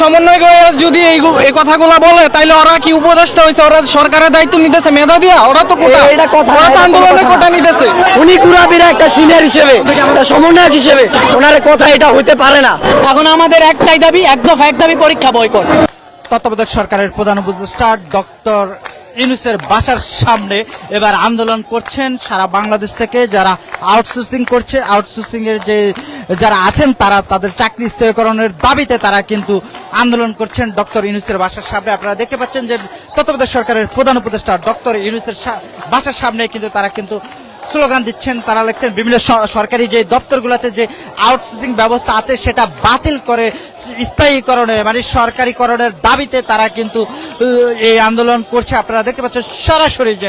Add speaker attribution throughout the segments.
Speaker 1: সমন্বয় করে যদি এই কথাগুলো বলে তাইলে ওরা কি উপদেষ্টা হয়েছে ওরা সরকারের দায়িত্ব নিতেছে মেধা দিয়া? ওরা তো কোটা।
Speaker 2: কথা
Speaker 1: ওরা তো আন্দোলনে কোটা নিতেছে।
Speaker 2: উনি কুরাবিরা একটা সিনিয়র হিসেবে একটা সমন্বয়ক হিসেবে ওনার কথা এটা হতে পারে না।
Speaker 3: এখন আমাদের একটাই দাবি এক দফা এক দাবি পরীক্ষা বয়কট।
Speaker 4: তত্ত্বাবধায়ক সরকারের প্রধান উপদেষ্টা ডক্টর ইউনুসের বাসার সামনে এবার আন্দোলন করছেন। সারা বাংলাদেশ থেকে যারা আউটসোর্সিং করছে আউটসোর্সিং এর যে যারা আছেন, তারা তাদের চাকরি স্থিরকরণের দাবিতে তারা কিন্তু আন্দোলন করছেন ডক্টর ইউনুসের বাসার সামনে। আপনারা দেখতে পাচ্ছেন যে তত্ত্বাবধায়ক সরকারের প্রধান উপদেষ্টা ডক্টর ইউনুসের বাসার সামনে কিন্তু তারা কিন্তু স্লোগান দিচ্ছেন। তারা লিখছেন, বিভিন্ন সরকারি যে দপ্তরগুলোতে যে আউটসোর্সিং ব্যবস্থা আছে, সেটা বাতিল করে স্থায়ীকরণে মানে সরকারিকরণের দাবিতে তারা কিন্তু এই আন্দোলন করছে। আপনারা দেখতে পাচ্ছেন সরাসরি যে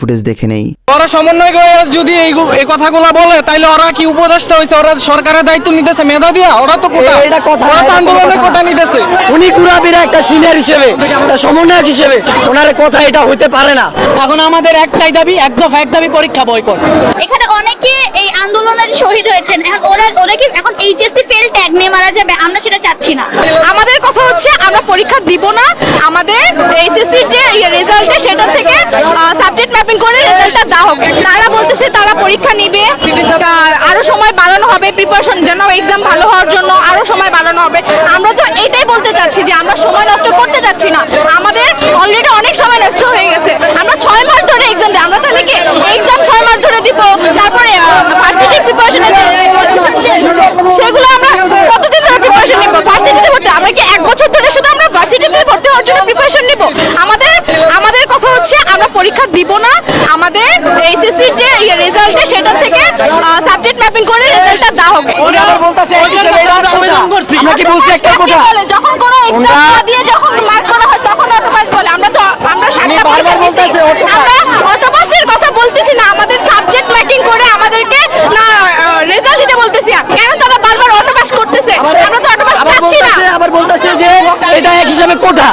Speaker 5: ফুটেজ দেখে নেই।
Speaker 1: ওরা সমন্বয় করে যদি এই এই কথাগুলো বলে তাইলে ওরা কি উপদেষ্টা হয়েছে ওরা সরকারের দায়িত্ব নিতেছে মেধা দিয়া? ওরা তো কোটা।
Speaker 2: এ- এটা কথা
Speaker 1: ওরা তো আন্দোলনে কোটা নিতেছে।
Speaker 2: উনি কুরাবিরা একটা সিনিয়র হিসেবে একটা সমন্বয়ক হিসেবে ওনার কথা এটা হতে পারে না।
Speaker 3: এখন আমাদের একটাই দাবি এক দফা এক দাবি পরীক্ষা বয়কট।
Speaker 6: এখানে অনেকে এই আন্দোলনে যে শহীদ হয়েছেন। এখন ওরা ওরা কি এখন এইচএসসি ফেল ট্যাগ নিয়ে মারা যাবে আমরা সেটা চাচ্ছি না।
Speaker 7: আমাদের কথা হচ্ছে আমরা পরীক্ষা দিব না। আমাদের এইচএসসি যে ম্যাপিং করে রেজাল্টটা দেওয়া হবে তারা বলতেছে তারা পরীক্ষা নিবে। আরও সময় বাড়ানো হবে প্রিপারেশন যেন এক্সাম ভালো হওয়ার জন্য আরও সময় বাড়ানো হবে। আমরা তো এটাই বলতে চাচ্ছি যে আমরা সময় নষ্ট করতে চাচ্ছি না। আমাদের অলরেডি অনেক সময় নষ্ট হয়ে গেছে। আমরা ছয় মাস ধরে এক্সাম দিই। আমরা তাহলে কি এক্সাম ছয় মাস ধরে দিব? তারপরে ভার্সিটি প্রিপারেশনের সেগুলো আমরা কতদিন ধরে প্রিপারেশন নিব ভার্সিটিতে ভর্তি আমরা কি এক বছর ধরে শুধু আমরা ভার্সিটিতে ভর্তি হওয়ার জন্য প্রিপারেশন নিব আমাদের আমাদের কথা হচ্ছে আমরা পরীক্ষা দিব না আমাদের এইচএসসি যে রেজাল্টে সেটা থেকে সাবজেক্ট ম্যাপিং করে রেজাল্টটা দেওয়া হবে
Speaker 2: উনি আবার বলতেছে এক হিসেবে এটা কোটা আমরা কি বলছি একটা
Speaker 7: কি
Speaker 2: কোটা
Speaker 7: বলে? যখন কোনো এক্সাম না দিয়ে যখন মার্ক করা হয় তখন অটোপাস বলে। আমরা তো আমরা সাতটা
Speaker 2: বারবার
Speaker 7: পরীক্ষা দিছি।
Speaker 2: বলতেছে autopass।
Speaker 7: আমরা অটোপাসের কথা বলতেছি না আমাদের সাবজেক্ট ম্যাপিং করে আমাদেরকে না রেজাল্ট দিতে বলতেছি। কেন তারা বারবার অটোপাস করতেছে? আমরা তো অটোপাস
Speaker 2: আবার
Speaker 7: না।
Speaker 2: আবার বলতেছে যে এটা এক হিসাবে কোটা।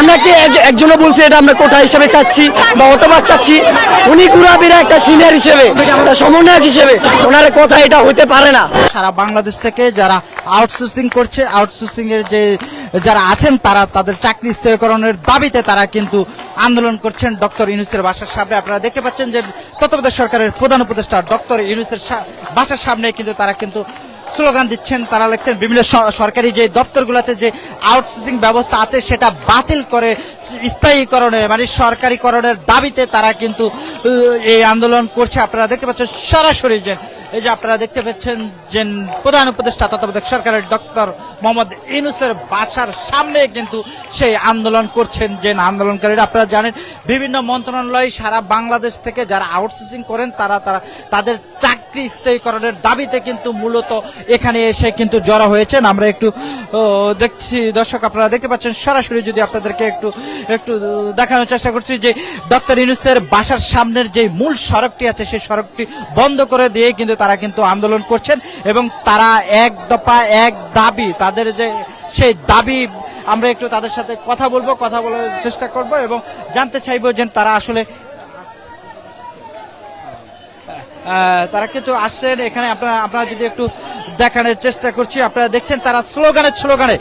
Speaker 2: আমরা কি একজনও বলছে এটা আমরা কোটা হিসেবে চাচ্ছি বা অটোবাস চাচ্ছি? উনি কুরাবিরা একটা সিনিয়র হিসেবে একটা সমন্বয়ক হিসেবে ওনার কথা এটা হতে পারে না।
Speaker 4: সারা বাংলাদেশ থেকে যারা আউটসোর্সিং করছে আউটসোর্সিং এর যে যারা আছেন, তারা তাদের চাকরি স্থিরকরণের দাবিতে তারা কিন্তু আন্দোলন করছেন ডক্টর ইউনুসের বাসার সামনে। আপনারা দেখতে পাচ্ছেন যে তত্ত্বাবধায়ক সরকারের প্রধান উপদেষ্টা ডক্টর ইউনুসের বাসার সামনে কিন্তু তারা কিন্তু স্লোগান দিচ্ছেন। তারা লিখছেন, বিভিন্ন সরকারি যে দপ্তরগুলোতে যে আউটসোর্সিং ব্যবস্থা আছে, সেটা বাতিল করে স্থায়ীকরণে মানে সরকারিকরণের দাবিতে তারা কিন্তু এই আন্দোলন করছে। আপনারা দেখতে পাচ্ছেন সরাসরি যে এই যে আপনারা দেখতে পাচ্ছেন যে প্রধান উপদেষ্টা তত্ত্বাবধায়ক সরকারের ডক্টর মোহাম্মদ ইনুসের বাসার সামনে কিন্তু সেই আন্দোলন করছেন যে আন্দোলনকারীরা। আপনারা জানেন, বিভিন্ন মন্ত্রণালয় সারা বাংলাদেশ থেকে যারা আউটসোর্সিং করেন, তারা তারা তাদের চাকরি স্থায়ীকরণের দাবিতে কিন্তু মূলত এখানে এসে কিন্তু জড়ো হয়েছেন। আমরা একটু দেখছি, দর্শক আপনারা দেখতে পাচ্ছেন, সরাসরি যদি আপনাদেরকে একটু একটু দেখানোর চেষ্টা করছি যে ডক্টর ইনুসের বাসার সামনের যে মূল সড়কটি আছে, সেই সড়কটি বন্ধ করে দিয়ে কিন্তু তারা কিন্তু আন্দোলন করছেন এবং তারা এক দফা এক দাবি, তাদের যে সেই দাবি, আমরা একটু তাদের সাথে কথা বলব, কথা বলার চেষ্টা করব এবং জানতে চাইব যে তারা আসলে তারা কিন্তু আসছেন এখানে, আপনারা আপনারা যদি একটু দেখানোর চেষ্টা করছি, আপনারা দেখছেন তারা স্লোগানে স্লোগানে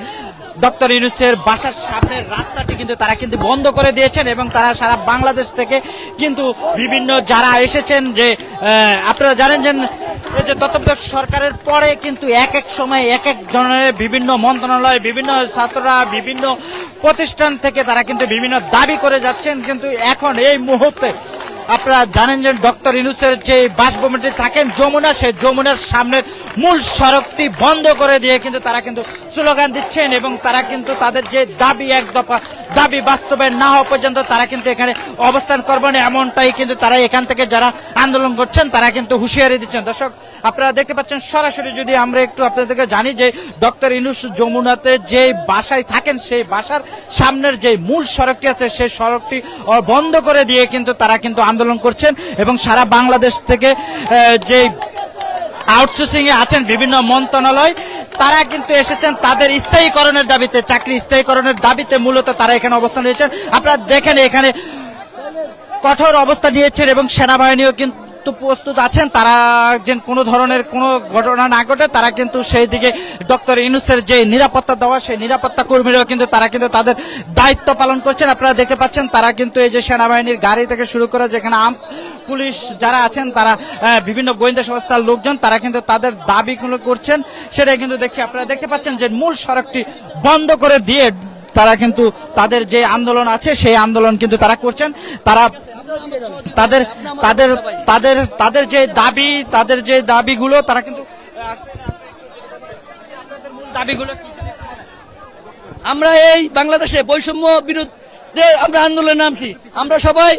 Speaker 4: ডক্টর ইউনুসের বাসার সামনের রাস্তাটি কিন্তু তারা কিন্তু বন্ধ করে দিয়েছেন এবং তারা সারা বাংলাদেশ থেকে কিন্তু বিভিন্ন যারা এসেছেন যে আপনারা জানেন যে এই যে তত্ত্বাবধায়ক সরকারের পরে কিন্তু এক এক সময় এক এক ধরনের বিভিন্ন মন্ত্রণালয়, বিভিন্ন ছাত্ররা, বিভিন্ন প্রতিষ্ঠান থেকে তারা কিন্তু বিভিন্ন দাবি করে যাচ্ছেন। কিন্তু এখন এই মুহূর্তে আপনারা জানেন যে ডক্টর ইনুসের যে বাসভবনটি থাকেন, যমুনা, সেই যমুনার সামনের মূল সড়কটি বন্ধ করে দিয়ে কিন্তু তারা কিন্তু স্লোগান দিচ্ছেন এবং তারা কিন্তু তাদের যে দাবি, এক দফা দাবি বাস্তবায়ন না হওয়া পর্যন্ত তারা কিন্তু এখানে অবস্থান করবেন এমনটাই কিন্তু তারা এখান থেকে যারা আন্দোলন করছেন, তারা কিন্তু হুঁশিয়ারি দিচ্ছেন। দর্শক, আপনারা দেখতে পাচ্ছেন, সরাসরি যদি আমরা একটু আপনাদেরকে জানি যে ডক্টর ইনুস যমুনাতে যে বাসায় থাকেন, সেই বাসার সামনের যে মূল সড়কটি আছে, সেই সড়কটি বন্ধ করে দিয়ে কিন্তু তারা কিন্তু আন্দোলন করছেন এবং সারা বাংলাদেশ থেকে যে আউটসোর্সিং এ আছেন বিভিন্ন মন্ত্রণালয়। তারা কিন্তু এসেছেন তাদের স্থায়ীকরণের দাবিতে, চাকরি স্থায়ীকরণের দাবিতে মূলত তারা এখানে অবস্থান নিয়েছেন। আপনারা দেখেন এখানে কঠোর অবস্থা নিয়েছেন এবং সেনাবাহিনীও কিন্তু প্রস্তুত আছেন। তারা যে কোনো ধরনের কোনো ঘটনা না ঘটে, তারা কিন্তু সেই দিকে ডক্টর ইনুসের যে নিরাপত্তা দেওয়া, সেই নিরাপত্তা কর্মীরাও কিন্তু তারা কিন্তু তাদের দায়িত্ব পালন করছেন। আপনারা দেখতে পাচ্ছেন তারা কিন্তু এই যে সেনাবাহিনীর গাড়ি থেকে শুরু করে যেখানে আর্মস পুলিশ যারা আছেন, তারা বিভিন্ন গোয়েন্দা সংস্থার লোকজন, তারা কিন্তু তাদের দাবিগুলো করছেন। সেটাই কিন্তু দেখছি, আপনারা দেখতে পাচ্ছেন যে মূল সড়কটি বন্ধ করে দিয়ে তারা কিন্তু তাদের যে আন্দোলন আছে, সেই আন্দোলন কিন্তু তারা করছেন। তারা তাদের তাদের তাদের তাদের যে দাবি, তাদের যে দাবিগুলো তারা কিন্তু,
Speaker 2: আমরা এই বাংলাদেশে বৈষম্য বিরুদ্ধে আমরা আন্দোলনে নামছি। আমরা সবাই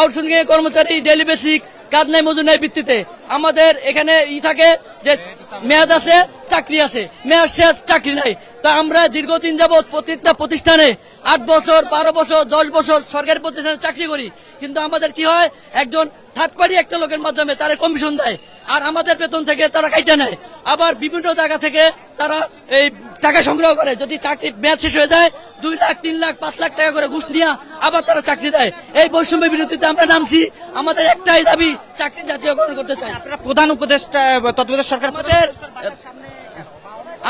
Speaker 2: আউটসোর্সিং এর কর্মচারী ডেলি বেসিক কাজ নাই, মজুর নাই ভিত্তিতে। আমাদের এখানে ই থাকে যে মেয়াদ আছে, চাকরি আছে। মেয়াদ শেষ, চাকরি নাই। তা আমরা দীর্ঘদিন যাবৎ প্রত্যেকটা প্রতিষ্ঠানে আট বছর বারো বছর দশ বছর সরকারি প্রতিষ্ঠানে চাকরি করি। কিন্তু আমাদের কি হয়? একজন থার্ড পার্টি একটা লোকের মাধ্যমে তারা কমিশন দেয়। আর আমাদের বেতন থেকে তারা কাইটা নেয়। আবার বিভিন্ন জায়গা থেকে তারা এই টাকা সংগ্রহ করে। যদি চাকরি মেয়াদ শেষ হয়ে যায় দুই লাখ তিন লাখ পাঁচ লাখ টাকা করে ঘুষ নিয়ে আবার তারা চাকরি দেয়। এই বৈষম্য বিরোধীতে আমরা নামছি। আমাদের একটাই দাবি চাকরি জাতীয়করণ করতে চাই।
Speaker 4: প্রধান উপদেষ্টা তত্ত্বাবধায়ক সরকার
Speaker 2: আমাদের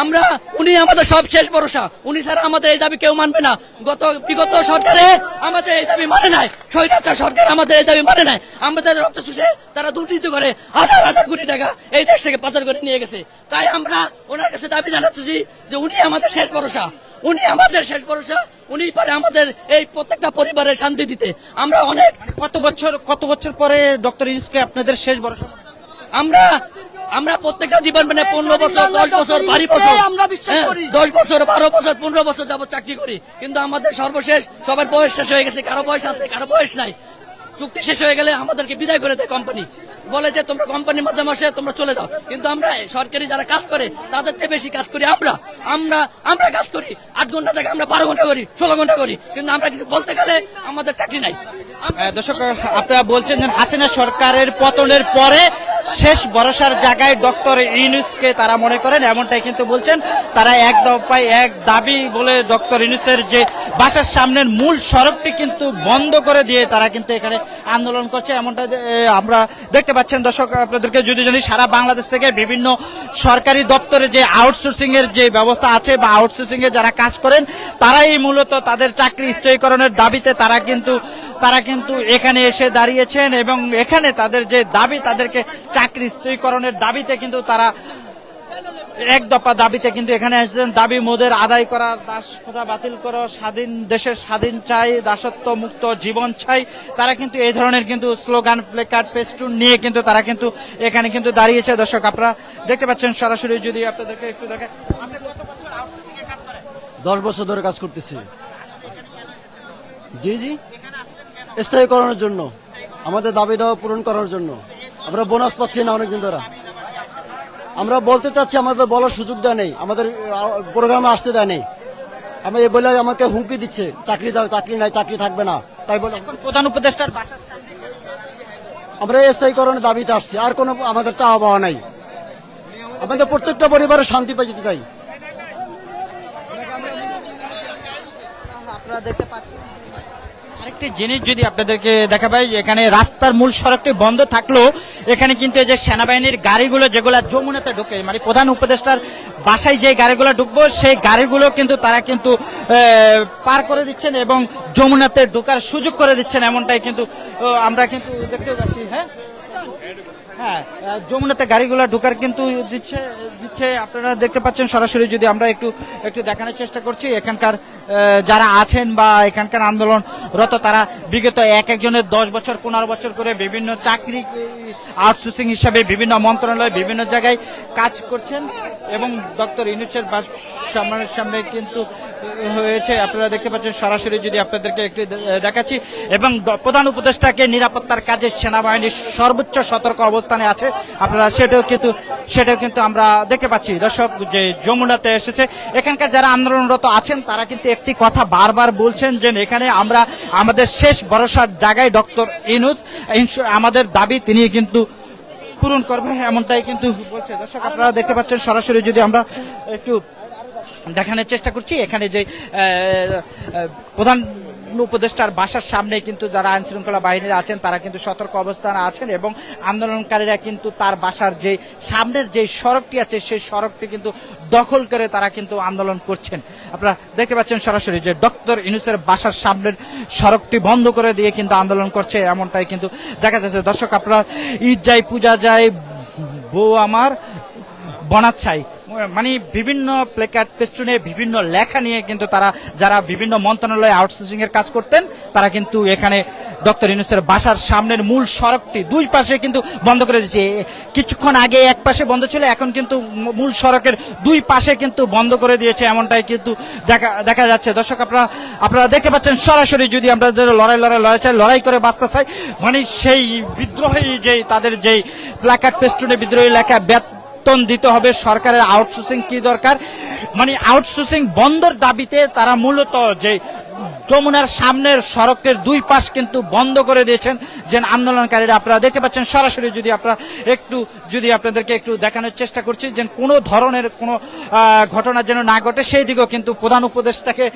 Speaker 2: আমরা উনি আমাদের সব শেষ ভরসা। উনি ছাড়া আমাদের এই দাবি কেউ মানবে না। গত বিগত সরকারে আমাদের এই দাবি মানে নাই। স্বৈরাচার সরকার আমাদের এই দাবি মানে নাই। আমাদের রক্ত শুষে তারা দুর্নীতি করে হাজার হাজার কোটি টাকা এই দেশ থেকে পাচার করে নিয়ে গেছে। তাই আমরা ওনার কাছে দাবি জানাচ্ছি যে উনি আমাদের শেষ ভরসা। উনি আমাদের শেষ ভরসা। উনি পারে আমাদের এই প্রত্যেকটা পরিবারের শান্তি দিতে। আমরা অনেক
Speaker 4: কত বছর কত বছর পরে ডক্টর ইউনুসকে আপনাদের শেষ ভরসা
Speaker 2: আমরা আমরা প্রত্যেকটা ডিপার্টমেন্টে পনেরো বছর দশ বছর বারো বছর হ্যাঁ, দশ বছর বারো বছর পনেরো বছর যাবত চাকরি করি। কিন্তু আমাদের সর্বশেষ সবার বয়স শেষ হয়ে গেছে কারও বয়স আছে কারও বয়স নাই। চুক্তি শেষ হয়ে গেলে আমাদেরকে বিদায় করে দেয় কোম্পানি বলে যে তোমরা কোম্পানির মাধ্যমে আসে তোমরা চলে যাও। কিন্তু আমরা সরকারি যারা কাজ করে তাদের চেয়ে বেশি কাজ করি আমরা। আমরা আমরা কাজ করি। আট ঘণ্টা থেকে আমরা বারো ঘণ্টা করি ষোলো ঘণ্টা করি। কিন্তু আমরা কিছু বলতে গেলে আমাদের চাকরি নাই।
Speaker 4: দর্শক আপনারা বলছেন যে হাসিনা সরকারের পতনের পরে শেষ ভরসার জায়গায় ডক্টর ইউনুসকে তারা মনে করেন, এমনটাই কিন্তু বলছেন। তারা এক দফায় এক দাবি বলে ডক্টর ইউনুসের যে বাসার সামনের মূল সড়কটি কিন্তু বন্ধ করে দিয়ে তারা কিন্তু এখানে আন্দোলন করছে। এমনটা আমরা দেখতে পাচ্ছেন দর্শক, আপনাদেরকে যদি জানি, সারা বাংলাদেশ থেকে বিভিন্ন সরকারি দপ্তরে যে আউটসোর্সিং এর যে ব্যবস্থা আছে বা আউটসোর্সিং এ যারা কাজ করেন, তারাই মূলত তাদের চাকরি স্থায়ীকরণের দাবিতে তারা কিন্তু তারা কিন্তু এখানে এসে দাঁড়িয়েছেন এবং এখানে তাদের যে দাবি, তাদেরকে চাকরি স্থায়ীকরণের দাবিতে কিন্তু তারা এক দফা দাবিতে কিন্তু এখানে এসেছেন। দাবি মোদের আদায় করা, দাস প্রথা বাতিল করো, স্বাধীন দেশের স্বাধীন চাই, দাসত্ব মুক্ত জীবন চাই। তারা কিন্তু এই ধরনের কিন্তু স্লোগান, প্লেকার্ড পেস্টুন নিয়ে কিন্তু তারা কিন্তু এখানে কিন্তু দাঁড়িয়েছে। দর্শক, আপনারা দেখতে পাচ্ছেন সরাসরি যদি আপনাদেরকে একটু দেখে আপনি কত বছর outsourcing এ কাজ করেন?
Speaker 8: দশ বছর ধরে কাজ করতেছি। জি জি। স্থায়ীকরণের জন্য আমাদের দাবি দাওয়া পূরণ করার জন্য। আমরা বোনাস পাচ্ছি না অনেকদিন ধরে। আমরা বলতে চাচ্ছি আমাদের বলার সুযোগ দেয় নেই আমাদের প্রোগ্রামে আসতে দেয় নেই। আমি এই বলে আমাকে হুমকি দিচ্ছে চাকরি যাবে চাকরি নাই চাকরি থাকবে না। তাই বলে
Speaker 4: প্রধান উপদেষ্টার
Speaker 8: আমরা স্থায়ীকরণের দাবিতে আসছি আর কোনো আমাদের চাওয়া পাওয়া নাই। আমাদের প্রত্যেকটা পরিবারের শান্তি পেয়ে যেতে চাই।
Speaker 4: আপনারা দেখতে পাচ্ছেন? আরেকটি জিনিস যদি আপনাদেরকে দেখা পাই, এখানে রাস্তার মূল সড়কটি বন্ধ থাকলেও এখানে কিন্তু এই যে সেনাবাহিনীর গাড়িগুলো যেগুলো যমুনাতে ঢুকে মানে প্রধান উপদেষ্টার বাসায় যে গাড়িগুলো ঢুকবো, সেই গাড়িগুলো কিন্তু তারা কিন্তু পার করে দিচ্ছেন এবং যমুনাতে ঢোকার সুযোগ করে দিচ্ছেন, এমনটাই কিন্তু আমরা কিন্তু দেখতে পাচ্ছি হ্যাঁ? হ্যাঁ যমুনাতে গাড়িগুলো ঢোকার কিন্তু দিচ্ছে দিচ্ছে। আপনারা দেখতে পাচ্ছেন সরাসরি যদি আমরা একটু একটু দেখানোর চেষ্টা করছি, এখানকার যারা আছেন বা এখানকার আন্দোলনরত, তারা বিগত এক একজনের দশ বছর, পনেরো বছর করে বিভিন্ন চাকরি, আউটসোর্সিং হিসাবে বিভিন্ন মন্ত্রণালয়, বিভিন্ন জায়গায় কাজ করছেন। এবং ডক্টর ইউনুসের বাস সামনের সামনে কিন্তু হয়েছে, আপনারা দেখতে পাচ্ছেন, সরাসরি যদি আপনাদেরকে একটু দেখাচ্ছি, এবং প্রধান উপদেষ্টাকে নিরাপত্তার কাজে সেনাবাহিনীর সর্বোচ্চ সতর্ক অবস্থানে আছে, আপনারা সেটাও কিন্তু সেটাও কিন্তু আমরা দেখতে পাচ্ছি। দর্শক, যে যমুনাতে এসেছে, এখানকার যারা আন্দোলনরত আছেন, তারা কিন্তু একটি কথা বারবার বলছেন যে এখানে আমরা, আমাদের শেষ ভরসার জায়গায় ডক্টর ইনুস আমাদের দাবি তিনি কিন্তু পূরণ করবে, এমনটাই কিন্তু বলছে। দর্শক, আপনারা দেখতে পাচ্ছেন, সরাসরি যদি আমরা একটু দেখানোর চেষ্টা করছি। এখানে যে প্রধান উপদেষ্টার বাসার সামনে কিন্তু যারা আইন শৃঙ্খলা বাহিনীরা আছেন, তারা কিন্তু সতর্ক অবস্থানে আছেন এবং আন্দোলনকারীরা কিন্তু তার বাসার যে, সামনের যে সড়কটি আছে, সেই সড়কটি কিন্তু দখল করে তারা কিন্তু আন্দোলন করছেন। আপনারা দেখতে পাচ্ছেন সরাসরি যে ডক্টর ইনুসের বাসার সামনের সড়কটি বন্ধ করে দিয়ে কিন্তু আন্দোলন করছে, এমনটাই কিন্তু দেখা যাচ্ছে। দর্শক, আপনারা ঈদ যায়, পূজা যায়, বউ আমার বনাচ্ছাই মানে বিভিন্ন প্লেকার্ড পেস্টুনে বিভিন্ন লেখা নিয়ে কিন্তু তারা, যারা বিভিন্ন মন্ত্রণালয়ে আউটসোর্সিং এর কাজ করতেন, তারা কিন্তু এখানে ডক্টর ইউনুসের বাসার সামনের মূল সড়কটি দুই পাশে কিন্তু বন্ধ করে দিয়েছে। কিছুক্ষণ আগে এক পাশে বন্ধ ছিল, এখন কিন্তু মূল সড়কের দুই পাশে কিন্তু বন্ধ করে দিয়েছে, এমনটাই কিন্তু দেখা দেখা যাচ্ছে। দর্শক, আপনারা আপনারা দেখতে পাচ্ছেন, সরাসরি যদি আমরা লড়াই লড়াই লড়াই চাই, লড়াই করে বাঁচতে চাই মানে সেই বিদ্রোহী যে তাদের যেই প্ল্যাকার্ড পেস্টুনে বিদ্রোহী লেখা বেতন দিতে হবে। সরকারের আউটসোর্সিং কি দরকার? মানে আউটসোর্সিং বন্ধর দাবিতে তারা মূলত যে যমুনার সামনের সড়কের দুই পাশ কিন্তু বন্ধ করে দিয়েছেন। যে আন্দোলনকারীরা আপনারা দেখতে পাচ্ছেন, সরাসরি যদি আপনারা একটু, যদি আপনাদেরকে একটু দেখানোর চেষ্টা করছি, যে কোনো ধরনের কোনো ঘটনা যেন না ঘটে, সেই দিকেও কিন্তু প্রধান উপদেষ্টাকে